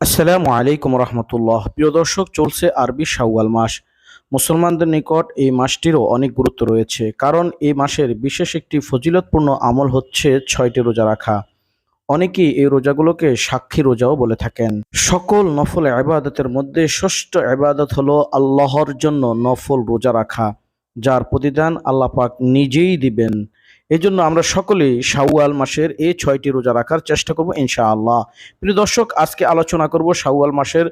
আসসালামু আলাইকুম রহমতুল্লাহ। প্রিয় দর্শক, চলছে আরবি শাওয়াল মাস। মুসলমানদের নিকট এই মাসটিরও অনেক গুরুত্ব রয়েছে, কারণ এই মাসের বিশেষ একটি ফজিলতপূর্ণ আমল হচ্ছে ছয়টি রোজা রাখা। অনেকেই এই রোজাগুলোকে সাক্ষী রোজাও বলে থাকেন। সকল নফল আবাদতের মধ্যে ষষ্ঠ আবাদত হলো আল্লাহর জন্য নফল রোজা রাখা, যার প্রতিদান আল্লাহ পাক নিজেই দিবেন। এজন্য আমরা সকলেই শাওয়াল মাসের এই ছয়টি রোজা রাখার চেষ্টা করব ইনশাআল্লাহ। প্রিয় দর্শক, আজকে আলোচনা করব শাওয়াল মাসের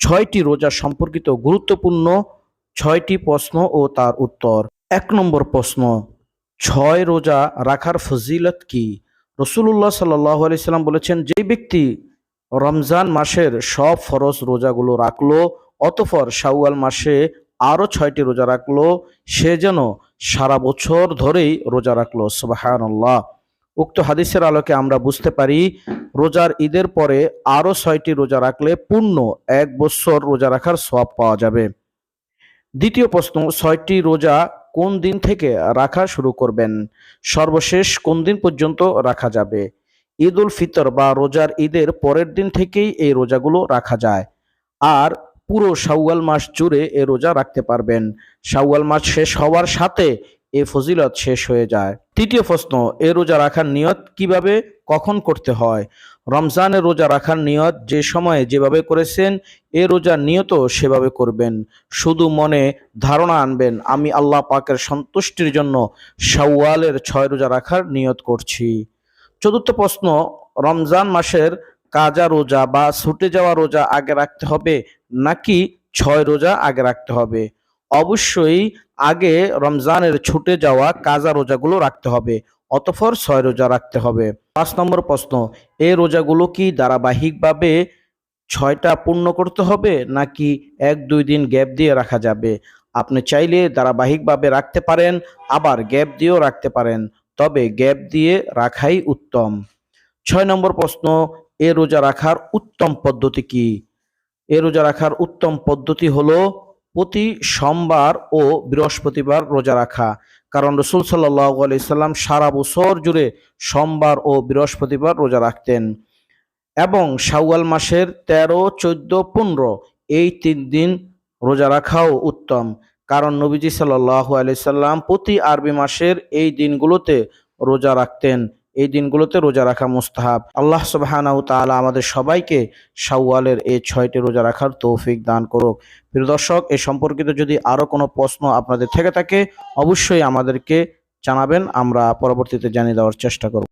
ছয়টি রোজা সম্পর্কিত গুরুত্বপূর্ণ ছয়টি প্রশ্ন ও তার উত্তর। এক নম্বর প্রশ্ন, ছয় রোজা রাখার ফজিলত কি? রসুল্লাহ সাল্লাহ আলাইসাল্লাম বলেছেন, যে ব্যক্তি রমজান মাসের সব ফরজ রোজাগুলো রাখল অতফর শাওয়াল মাসে আরও ছয়টি রোজা রাখল, সে যেন সারা বছর ধরেই রোজা রাখল সুবাহান্লাহ উক্ত হাদিসের আলোকে আমরা বুঝতে পারি, রোজার ঈদের পরে আরও ছয়টি রোজা রাখলে পূর্ণ এক বছর রোজা রাখার সব পাওয়া যাবে। দ্বিতীয় প্রশ্ন, ছয়টি রোজা কোন দিন থেকে রাখা শুরু করবেন? সর্বশেষ কোন দিন পর্যন্ত রাখা যাবে? ঈদ উল ফিতর বা রোজার ঈদের পরের দিন থেকেই এই রোজাগুলো রাখা যায়। আর পুরো শাওয়াল মাস জুড়ে এ রোজা রাখতে পারবেন। শাওয়াল মাস শেষ হওয়ার সাথে এ ফজিলত শেষ হয়ে যায়। তৃতীয় প্রশ্ন, এ রোজা রাখার নিয়ত কীভাবে, কখন করতে হয়? রমজানের রোজা রাখার নিয়ত যে সময়ে যেভাবে করেছেন, এ রোজা নিয়ত সেভাবে করবেন। শুধু মনে ধারণা আনবেন, আমি আল্লাহ পাকের সন্তুষ্টির জন্য শাওয়ালের ছয় রোজা রাখার নিয়ত করছি। চতুর্থ প্রশ্ন, রমজান মাসের কাজা রোজা বা ছুটে যাওয়া রোজা আগে রাখতে হবে নাকি ছয় রোজা আগে রাখতে হবে? অবশ্যই আগে রমজানের ছুটে যাওয়া কাজা রোজাগুলো রাখতে হবে, অতঃপর ছয় রোজা রাখতে হবে। পাঁচ নম্বর প্রশ্ন এই রোজাগুলো কি ধারাবাহিকভাবে ছয়টা পূর্ণ করতে হবে নাকি এক দুই দিন গ্যাপ দিয়ে রাখা যাবে? আপনি চাইলে ধারাবাহিকভাবে রাখতে পারেন, আবার গ্যাপ দিয়েও রাখতে পারেন, তবে গ্যাপ দিয়ে রাখাই উত্তম। ছয় নম্বর প্রশ্ন এ রোজা রাখার উত্তম পদ্ধতি কি? এ রোজা রাখার উত্তম পদ্ধতি হলো প্রতি সোমবার ও বৃহস্পতিবার রোজা রাখা। কারণ রসুল সাল্লাহ সাল্লাম সারা বছর জুড়ে সোমবার ও বৃহস্পতিবার রোজা রাখতেন এবং শাওয়াল মাসের তেরো, চোদ্দ, পনেরো এই তিন দিন রোজা রাখাও উত্তম। কারণ নবীজি সাল্লাহ সাল্লাম প্রতি আরবি মাসের এই দিনগুলোতে রোজা রাখতেন। এই দিনগুলোতে রোজা রাখা মুস্তাহাব। আল্লাহ সুবাহানাউ তাআলা আমাদের সবাইকে শাওয়ালের এই ছয়টি রোজা রাখার তৌফিক দান করুক। প্রিয় দর্শক, এ সম্পর্কিত যদি আরও কোনো প্রশ্ন আপনাদের থেকে থাকে, অবশ্যই আমাদেরকে জানাবেন, আমরা পরবর্তীতে জানিয়ে দেওয়ার চেষ্টা করব।